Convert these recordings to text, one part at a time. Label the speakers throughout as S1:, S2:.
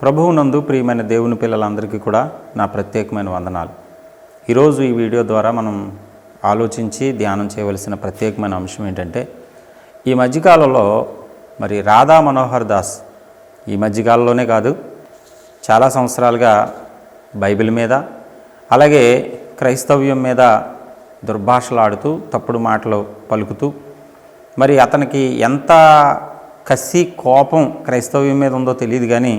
S1: ప్రభువునందు ప్రియమైన దేవుని పిల్లలందరికీ కూడా నా ప్రత్యేకమైన వందనాలు. ఈరోజు ఈ వీడియో ద్వారా మనం ఆలోచించి ధ్యానం చేయవలసిన ప్రత్యేకమైన అంశం ఏంటంటే ఈ మధ్యకాలంలో మరి రాధా మనోహర్ దాస్ ఈ మధ్యకాలంలోనే కాదు చాలా సంవత్సరాలుగా బైబిల్ మీద అలాగే క్రైస్తవ్యం మీద దుర్భాషలాడుతూ తప్పుడు మాటలు పలుకుతూ మరి అతనికి ఎంత కసి కోపం క్రైస్తవ్యం మీద ఉందో తెలియదు కానీ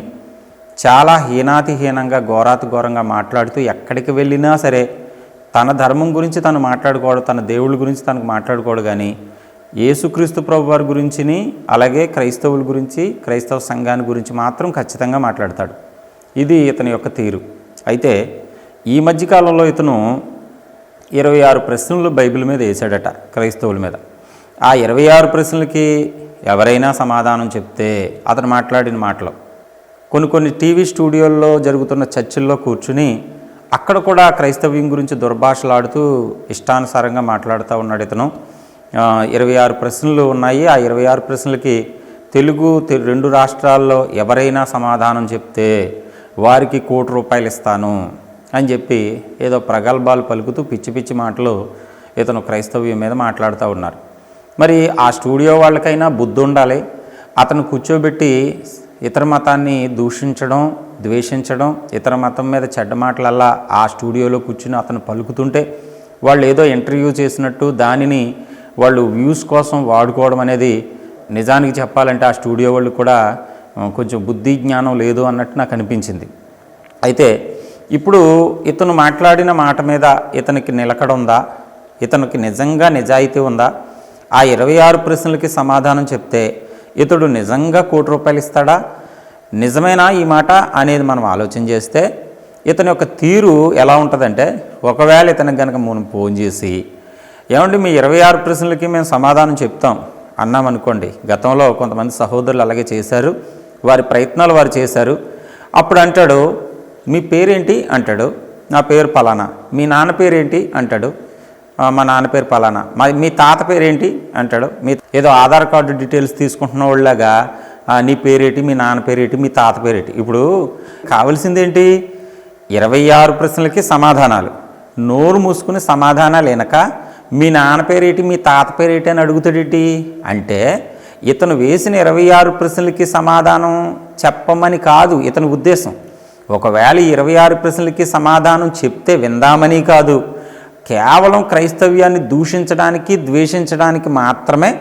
S1: చాలా హీనాతిహీనంగా ఘోరాతి ఘోరంగా మాట్లాడుతూ ఎక్కడికి వెళ్ళినా సరే తన ధర్మం గురించి తను మాట్లాడుకోవడం తన దేవుళ్ళ గురించి తనకు మాట్లాడుకోవడం కానీ యేసుక్రీస్తు ప్రభు వారి గురించిని అలాగే క్రైస్తవుల గురించి క్రైస్తవ సంఘాన్ని గురించి మాత్రం ఖచ్చితంగా మాట్లాడతాడు. ఇది ఇతని యొక్క తీరు. అయితే ఈ మధ్యకాలంలో ఇతను ఇరవై ఆరు ప్రశ్నలు బైబిల్ మీద వేశాడట క్రైస్తవుల మీద. ఆ ఇరవై ఆరు ప్రశ్నలకి ఎవరైనా సమాధానం చెప్తే అతను మాట్లాడిన మాటలు కొన్ని కొన్ని టీవీ స్టూడియోల్లో జరుగుతున్న చర్చల్లో కూర్చుని అక్కడ కూడా క్రైస్తవ్యం గురించి దుర్భాషలాడుతూ ఇష్టానుసారంగా మాట్లాడుతూ ఉన్నాడు ఇతను. ఇరవై ఆరు ప్రశ్నలు ఉన్నాయి. ఆ ఇరవై ఆరు ప్రశ్నలకి తెలుగు రెండు రాష్ట్రాల్లో ఎవరైనా సమాధానం చెప్తే వారికి కోటి రూపాయలు ఇస్తాను అని చెప్పి ఏదో ప్రగల్భాలు పలుకుతూ పిచ్చి పిచ్చి మాటలు ఇతను క్రైస్తవ్యం మీద మాట్లాడుతూ ఉన్నారు. మరి ఆ స్టూడియో వాళ్ళకైనా బుద్ధి ఉండాలి అతను కూర్చోబెట్టి ఇతర మతాన్ని దూషించడం ద్వేషించడం ఇతర మతం మీద చెడ్డ మాటలల్లా ఆ స్టూడియోలో కూర్చుని అతను పలుకుతుంటే వాళ్ళు ఏదో ఇంటర్వ్యూ చేసినట్టు దానిని వాళ్ళు వ్యూస్ కోసం వాడుకోవడం అనేది నిజానికి చెప్పాలంటే ఆ స్టూడియో వాళ్ళు కూడా కొంచెం బుద్ధి జ్ఞానం లేదు అన్నట్టు నాకు అనిపించింది. అయితే ఇప్పుడు ఇతను మాట్లాడిన మాట మీద ఇతనికి నిలకడ ఉందా? ఇతనికి నిజంగా నిజాయితీ ఉందా? ఆ ఇరవై ఆరు ప్రశ్నలకి సమాధానం చెప్తే ఇతడు నిజంగా కోటి రూపాయలు ఇస్తాడా? నిజమేనా ఈ మాట అనేది మనం ఆలోచన చేస్తే ఇతని యొక్క తీరు ఎలా ఉంటుందంటే ఒకవేళ ఇతనికి కనుక మనం ఫోన్ చేసి ఏమండి మీ ఇరవై ఆరు ప్రశ్నలకి మేము సమాధానం చెప్తాం అన్నామనుకోండి గతంలో కొంతమంది సహోదరులు అలాగే చేశారు వారి ప్రయత్నాలు వారు చేశారు. అప్పుడు అంటాడు మీ పేరేంటి? అంటాడు నా పేరు పలానా. మీ నాన్న పేరేంటి? అంటాడు మా నాన్న పేరు పలానా. మా మీ తాత పేరేంటి? అంటాడు. మీ ఏదో ఆధార్ కార్డు డీటెయిల్స్ తీసుకుంటున్న వాళ్ళగా నీ పేరేటి మీ నాన్న పేరేటి మీ తాత పేరేటి? ఇప్పుడు కావలసింది ఏంటి ఇరవై ఆరు ప్రశ్నలకి సమాధానాలు. నోరు మూసుకుని సమాధానాలు వెనక మీ నాన్న పేరేటి మీ తాత పేరేటి అని అడుగుతాడేటి? అంటే ఇతను వేసిన ఇరవై ఆరు ప్రశ్నలకి సమాధానం చెప్పమని కాదు ఇతని ఉద్దేశం. ఒకవేళ ఇరవై ఆరు ప్రశ్నలకి సమాధానం చెప్తే విందామని కాదు. కేవలం క్రైస్తవ్యాన్ని దూషించడానికి ద్వేషించడానికి మాత్రమే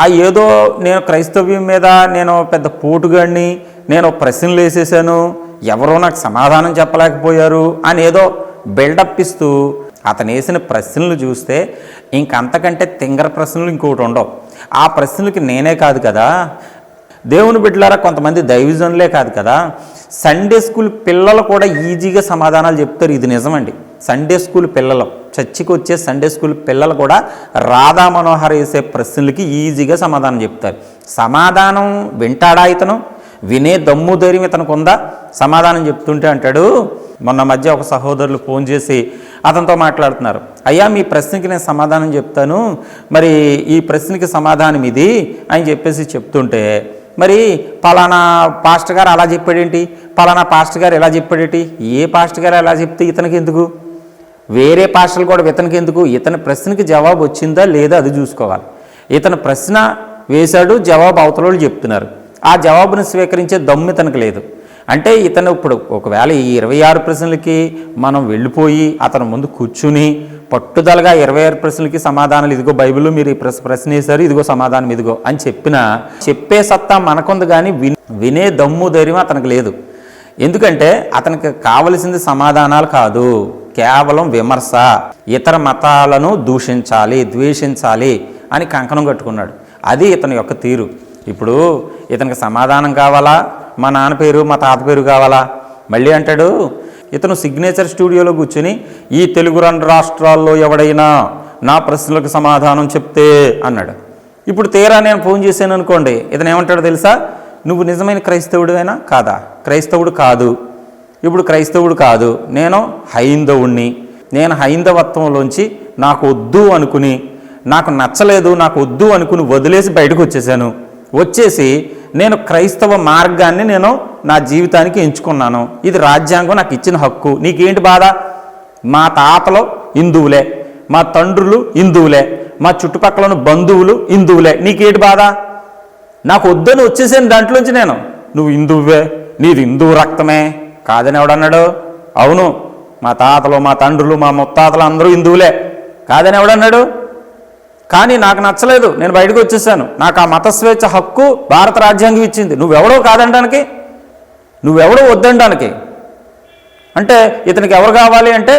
S1: ఆ ఏదో నేను క్రైస్తవ్యం మీద నేను పెద్ద పోటుగాడిని నేను ప్రశ్నలు వేసేసాను ఎవరో నాకు సమాధానం చెప్పలేకపోయారు అని ఏదో బిల్డప్ ఇస్తూ అతను వేసిన ప్రశ్నలు చూస్తే ఇంకంతకంటే తింగర ప్రశ్నలు ఇంకోటి ఉండవు. ఆ ప్రశ్నలకి నేనే కాదు కదా. దేవుని బిడ్డలారా కొంతమంది దైవజనులే కాదు కదా. సండే స్కూల్ పిల్లలు కూడా ఈజీగా సమాధానాలు చెప్తారు. ఇది నిజమండి. సండే స్కూల్ పిల్లలు. చర్చికి వచ్చే సండే స్కూల్ పిల్లలు కూడా రాధా మనోహర్ వేసే ప్రశ్నలకి ఈజీగా సమాధానం చెప్తారు. సమాధానం వింటాడా ఇతను? వినే దమ్ము ధైర్యం ఇతనికి ఉందా? సమాధానం చెప్తుంటే అంటాడు మొన్న మధ్య ఒక సహోదరులు ఫోన్ చేసి అతనితో మాట్లాడుతున్నారు. అయ్యా మీ ప్రశ్నకి నేను సమాధానం చెప్తాను. మరి ఈ ప్రశ్నకి సమాధానం ఇది అని చెప్పేసి చెప్తుంటే మరి పలానా పాస్టర్ గారు అలా చెప్పాడేంటి? పలానా పాస్టర్ గారు ఎలా చెప్పాడేంటి? ఏ పాస్టర్ గారు ఎలా చెప్తే ఇతనికి ఎందుకు? వేరే పాస్టర్లు కూడా ఇతనికి ఎందుకు? ఇతని ప్రశ్నకి జవాబు వచ్చిందా లేదా అది చూసుకోవాలి. ఇతను ప్రశ్న వేశాడు జవాబు అవతలోళ్ళు చెప్తున్నారు. ఆ జవాబును స్వీకరించే దమ్ము ఇతనికి లేదు. అంటే ఇతను ఇప్పుడు ఒకవేళ ఈ ఇరవై ఆరు ప్రశ్నలకి మనం వెళ్ళిపోయి అతను ముందు కూర్చుని పట్టుదలగా ఇరవై ఆరు ప్రశ్నలకి సమాధానాలు ఇదిగో బైబిల్ మీరు ఈ ప్రశ్న ప్రశ్న వేశారు ఇదిగో సమాధానం ఇదిగో అని చెప్పినా చెప్పే సత్తా మనకుంది కానీ విన్- వినే దమ్ము ధైర్యం అతనికి లేదు. ఎందుకంటే అతనికి కావలసింది సమాధానాలు కాదు. కేవలం విమర్శ ఇతర మతాలను దూషించాలి ద్వేషించాలి అని కంకణం కట్టుకున్నాడు. అది ఇతని యొక్క తీరు. ఇప్పుడు ఇతనికి సమాధానం కావాలా? మా నాన్న పేరు మా తాత పేరు కావాలా? మళ్ళీ అంటాడు ఇతను సిగ్నేచర్ స్టూడియోలో కూర్చుని ఈ తెలుగు రెండు రాష్ట్రాల్లో ఎవడైనా నా ప్రశ్నలకు సమాధానం చెప్తే అన్నాడు. ఇప్పుడు తీరా నేను ఫోన్ చేశాను అనుకోండి ఇతను ఏమంటాడో తెలుసా? నువ్వు నిజమైన క్రైస్తవుడివైనా? కాదా క్రైస్తవుడు కాదు. ఇప్పుడు క్రైస్తవుడు కాదు. నేను హైందవుణ్ణి. నేను హైందవత్వంలోంచి నాకు వద్దు అనుకుని నాకు నచ్చలేదు నాకు వద్దు అనుకుని వదిలేసి బయటకు వచ్చేసాను. వచ్చేసి నేను క్రైస్తవ మార్గాన్ని నేను నా జీవితానికి ఎంచుకున్నాను. ఇది రాజ్యాంగం నాకు ఇచ్చిన హక్కు. నీకేంటి బాధ? మా తాతలు హిందువులే. మా తండ్రులు హిందువులే. మా చుట్టుపక్కల ఉన్న బంధువులు హిందువులే. నీకేంటి బాధ? నాకు వద్దని వచ్చేసాను దాంట్లోంచి నేను. నువ్వు హిందువే. నీది హిందువు రక్తమే. కాదని ఎవడన్నాడు అవును. మా తాతలు మా తండ్రులు మా ముత్తాతలు అందరూ హిందువులే. కాదని ఎవడన్నాడు కానీ నాకు నచ్చలేదు. నేను బయటకు వచ్చేసాను. నాకు ఆ మత స్వేచ్ఛ హక్కు భారత రాజ్యాంగం ఇచ్చింది. నువ్వెవడో కాదనడానికి నువ్వెవడో వద్దనడానికి అంటే ఇతనికి ఎవరు కావాలి అంటే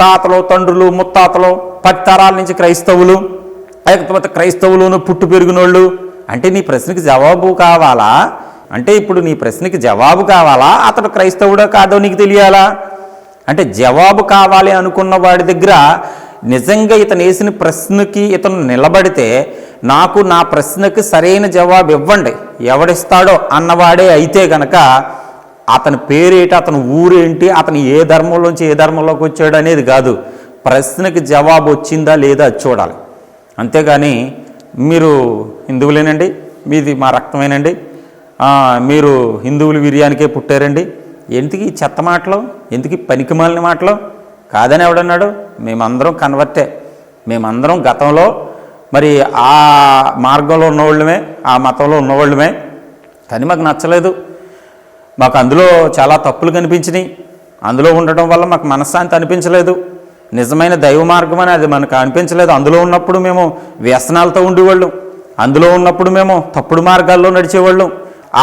S1: తాతలు తండ్రులు ముత్తాతలు పది తరాల నుంచి క్రైస్తవులు లేకపోతే క్రైస్తవులును పుట్టు పెరిగినోళ్ళు. అంటే నీ ప్రశ్నకి జవాబు కావాలా? అంటే ఇప్పుడు నీ ప్రశ్నకి జవాబు కావాలా? అతడు క్రైస్తవుడో కాదో నీకు తెలియాలా? అంటే జవాబు కావాలి అనుకున్న వాడి దగ్గర నిజంగా ఇతను వేసిన ప్రశ్నకి ఇతను నిలబడితే నాకు నా ప్రశ్నకి సరైన జవాబు ఇవ్వండి. ఎవడిస్తాడో అన్నవాడే అయితే గనక అతని పేరేంటి అతని ఊరేంటి అతను ఏ ధర్మంలోంచి ఏ ధర్మంలోకి వచ్చాడు అనేది కాదు. ప్రశ్నకి జవాబు వచ్చిందా లేదా చూడాలి. అంతేగాని మీరు హిందువులేనండి మీది మా రక్తమేనండి. మీరు హిందువులు వీర్యానికే పుట్టారండి. ఎందుకు ఈ చెత్త మాటలు? ఎందుకు పనికిమాలిన మాటలు? కాదని ఎవడన్నాడు? మేమందరం కన్వర్టే. మేమందరం గతంలో మరి ఆ మార్గంలో ఉన్నవాళ్ళమే ఆ మతంలో ఉన్నవాళ్ళమే. కానీ మాకు నచ్చలేదు. మాకు అందులో చాలా తప్పులు కనిపించినాయి. అందులో ఉండటం వల్ల మాకు మనశ్శాంతి అనిపించలేదు. నిజమైన దైవ మార్గం అని అది మనకు అనిపించలేదు. అందులో ఉన్నప్పుడు మేము వ్యసనాలతో ఉండేవాళ్ళం. అందులో ఉన్నప్పుడు మేము తప్పుడు మార్గాల్లో నడిచేవాళ్ళం.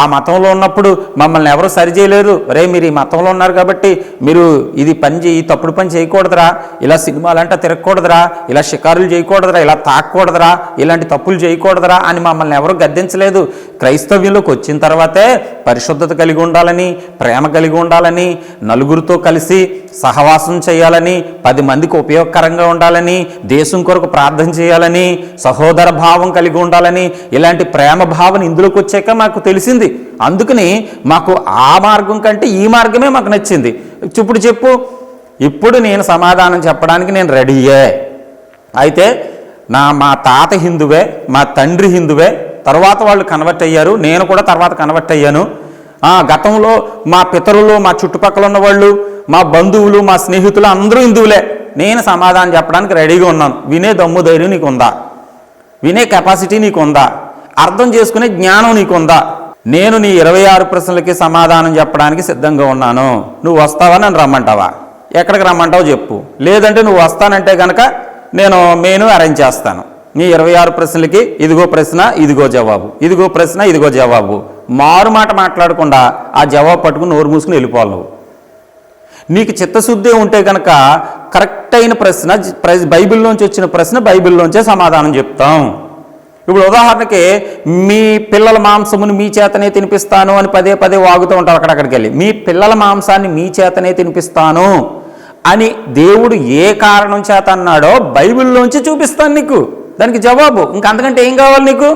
S1: ఆ మతంలో ఉన్నప్పుడు మమ్మల్ని ఎవరు సరి చేయలేరు రే మీరు ఈ మతంలో ఉన్నారు కాబట్టి మీరు ఇది పని చేయి ఈ తప్పుడు పని చేయకూడదురా. ఇలా సినిమాలంట తిరగకూడదురా. ఇలా షికారులు చేయకూడదురా. ఇలా తాకూడదురా ఇలాంటి తప్పులు చేయకూడదురా అని మమ్మల్ని ఎవరు గద్దించలేదు. క్రైస్తవ్యంలోకి వచ్చిన తర్వాతే పరిశుద్ధత కలిగి ఉండాలని ప్రేమ కలిగి ఉండాలని నలుగురితో కలిసి సహవాసం చేయాలని పది మందికి ఉపయోగకరంగా ఉండాలని దేశం కొరకు ప్రార్థన చేయాలని సహోదర భావం కలిగి ఉండాలని ఇలాంటి ప్రేమ భావన ఇందులోకి వచ్చాక మాకు తెలిసింది. అందుకని మాకు ఆ మార్గం కంటే ఈ మార్గమే మాకు నచ్చింది. ఇప్పుడు చెప్పు ఇప్పుడు నేను సమాధానం చెప్పడానికి నేను రెడీయే. అయితే నా మా తాత హిందువే మా తండ్రి హిందువే తర్వాత వాళ్ళు కన్వర్ట్ అయ్యారు నేను కూడా తర్వాత కన్వర్ట్ అయ్యాను. గతంలో మా పితరులు మా చుట్టుపక్కల ఉన్న వాళ్ళు మా బంధువులు మా స్నేహితులు అందరూ హిందువులే. నేను సమాధానం చెప్పడానికి రెడీగా ఉన్నాను. వినే దమ్ము ధైర్యం నీకు ఉందా వినే కెపాసిటీ నీకు ఉందా అర్థం చేసుకునే జ్ఞానం నీకుందా? నేను నీ ఇరవై ఆరు ప్రశ్నలకి సమాధానం చెప్పడానికి సిద్ధంగా ఉన్నాను. నువ్వు వస్తావా? నన్ను రమ్మంటావా? ఎక్కడికి రమ్మంటావో చెప్పు. లేదంటే నువ్వు వస్తానంటే కనుక నేను మెయిన్ అరేంజ్ చేస్తాను. నీ ఇరవై ఆరు ప్రశ్నలకి ఇదిగో ప్రశ్న ఇదిగో జవాబు. ఇదిగో ప్రశ్న ఇదిగో జవాబు. మారు మాట మాట్లాడకుండా ఆ జవాబు పట్టుకుని నోరు మూసుకుని వెళ్ళిపోవాలి నువ్వు. నీకు చిత్తశుద్ధి ఉంటే కనుక కరెక్ట్ అయిన ప్రశ్న బైబిల్లోంచి వచ్చిన ప్రశ్న బైబిల్లోంచే సమాధానం చెప్తాం. ఇప్పుడు ఉదాహరణకి మీ పిల్లల మాంసమును మీ చేతనే తినిపిస్తాను అని పదే పదే వాగుతూ ఉంటారు అక్కడక్కడికి వెళ్ళి. మీ పిల్లల మాంసాన్ని మీ చేతనే తినిపిస్తాను అని దేవుడు ఏ కారణం చేత అన్నాడో బైబిల్లోంచి చూపిస్తాను నీకు. దానికి జవాబు ఇంకంతకంటే ఏం కావాలి నీకు?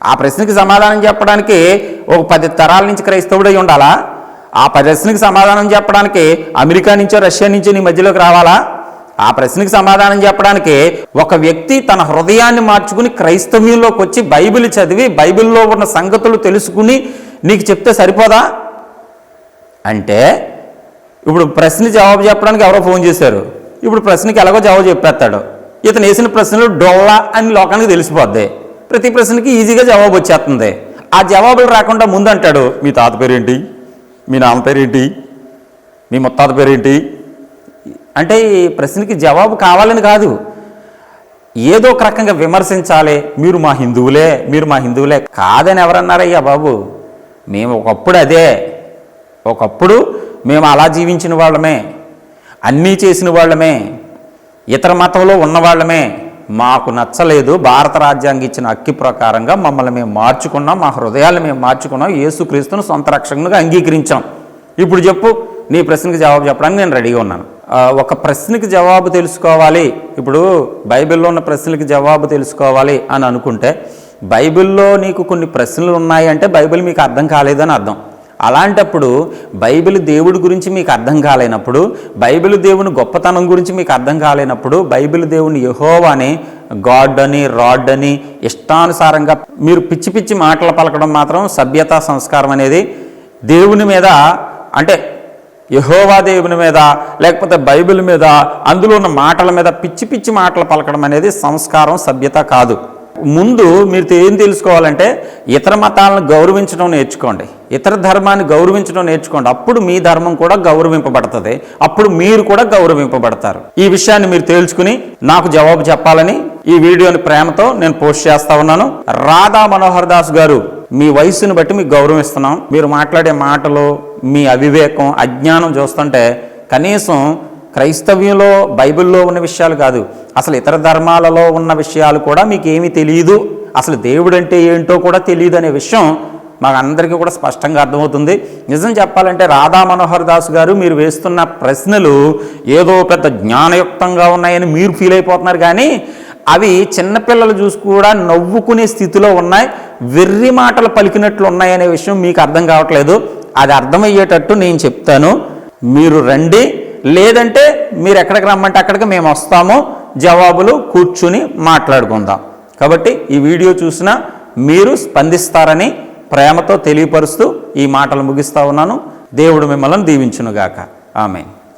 S1: ఆ ప్రశ్నకి సమాధానం చెప్పడానికి ఒక పది తరాల నుంచి క్రైస్తవుడై ఉండాలా? ఆ ప్రశ్నకి సమాధానం చెప్పడానికి అమెరికా నుంచో రష్యా నుంచో నీ మధ్యలోకి రావాలా? ఆ ప్రశ్నకి సమాధానం చెప్పడానికి ఒక వ్యక్తి తన హృదయాన్ని మార్చుకుని క్రైస్తవ్యంలోకి వచ్చి బైబిల్ చదివి బైబిల్లో ఉన్న సంగతులు తెలుసుకుని నీకు చెప్తే సరిపోదా? అంటే ఇప్పుడు ప్రశ్న జవాబు చెప్పడానికి ఎవరో ఫోన్ చేశారు. ఇప్పుడు ప్రశ్నకి ఎలాగో జవాబు చెప్పేస్తాడు. ఇతను వేసిన ప్రశ్నలు డొల్లా అని లోకానికి తెలిసిపోద్ది. ప్రతి ప్రశ్నకి ఈజీగా జవాబు వచ్చేస్తుంది. ఆ జవాబులు రాకుండా ముందు అంటాడు మీ తాత పేరేంటి? మీ నాన్న పేరేంటి? మీ ముత్తాత పేరేంటి? అంటే ఈ ప్రశ్నకి జవాబు కావాలని కాదు. ఏదో ఒక రకంగా విమర్శించాలి. మీరు మా హిందువులే మీరు మా హిందువులే కాదని ఎవరన్నారయ్యా బాబు? మేము ఒకప్పుడు అదే. ఒకప్పుడు మేము అలా జీవించిన వాళ్ళమే. అన్నీ చేసిన వాళ్ళమే. ఇతర మతంలో ఉన్న వాళ్ళమే మాకు నచ్చలేదు భారత రాజ్యాంగం ఇచ్చిన హక్కి ప్రకారంగా మమ్మల్ని మేము మార్చుకున్నాం మా హృదయాలు మేము మార్చుకున్నాం యేసుక్రీస్తును సొంత రక్షకునిగా అంగీకరించాం. ఇప్పుడు చెప్పు నీ ప్రశ్నకి జవాబు చెప్పడానికి నేను రెడీగా ఉన్నాను. ఒక ప్రశ్నకి జవాబు తెలుసుకోవాలి. ఇప్పుడు బైబిల్లో ఉన్న ప్రశ్నలకి జవాబు తెలుసుకోవాలి అని అనుకుంటే బైబిల్లో నీకు కొన్ని ప్రశ్నలు ఉన్నాయి అంటే బైబిల్ మీకు అర్థం కాలేదని అర్థం. అలాంటప్పుడు బైబిల్ దేవుడి గురించి మీకు అర్థం కాలేనప్పుడు బైబిల్ దేవుని గొప్పతనం గురించి మీకు అర్థం కాలేనప్పుడు బైబిల్ దేవుని యహోవాని గాడ్ అని రాడ్ అని ఇష్టానుసారంగా మీరు పిచ్చి పిచ్చి మాటలు పలకడం మాత్రం సభ్యతా సంస్కారం అనేది దేవుని మీద అంటే యహోవా దేవుని మీద లేకపోతే బైబిల్ మీద అందులో ఉన్న మాటల మీద పిచ్చి పిచ్చి మాటలు పలకడం అనేది సంస్కారం సభ్యత కాదు. ముందు మీరు ఏం తెలుసుకోవాలంటే ఇతర మతాలను గౌరవించడం నేర్చుకోండి. ఇతర ధర్మాన్ని గౌరవించడం నేర్చుకోండి. అప్పుడు మీ ధర్మం కూడా గౌరవింపబడుతుంది. అప్పుడు మీరు కూడా గౌరవింపబడతారు. ఈ విషయాన్ని మీరు తేల్చుకుని నాకు జవాబు చెప్పాలని ఈ వీడియోని ప్రేమతో నేను పోస్ట్ చేస్తా ఉన్నాను. రాధా మనోహర్ దాస్ గారు మీ వయసును బట్టి మీకు గౌరవిస్తున్నాం. మీరు మాట్లాడే మాటలు మీ అవివేకం అజ్ఞానం చూస్తుంటే కనీసం క్రైస్తవ్యంలో బైబిల్లో ఉన్న విషయాలు కాదు అసలు ఇతర ధర్మాలలో ఉన్న విషయాలు కూడా మీకు ఏమీ తెలియదు అసలు దేవుడు అంటే ఏంటో కూడా తెలియదు అనే విషయం మాకు అందరికీ కూడా స్పష్టంగా అర్థమవుతుంది. నిజం చెప్పాలంటే రాధా మనోహర్ దాస్ గారు మీరు వేస్తున్న ప్రశ్నలు ఏదో పెద్ద జ్ఞానయుక్తంగా ఉన్నాయని మీరు ఫీల్ అయిపోతున్నారు కానీ అవి చిన్నపిల్లలు చూసి కూడా నవ్వుకునే స్థితిలో ఉన్నాయి. వెర్రి మాటలు పలికినట్లు ఉన్నాయనే విషయం మీకు అర్థం కావట్లేదు. అది అర్థమయ్యేటట్టు నేను చెప్తాను. మీరు రండి. లేదంటే మీరు ఎక్కడికి రమ్మంటే అక్కడికి మేము వస్తాము. జవాబులు కూర్చుని మాట్లాడుకుందాం. కాబట్టి ఈ వీడియో చూసినా మీరు స్పందిస్తారని ప్రేమతో తెలియపరుస్తూ ఈ మాటలు ముగిస్తా ఉన్నాను. దేవుడు మిమ్మల్ని దీవించునుగాక. ఆమె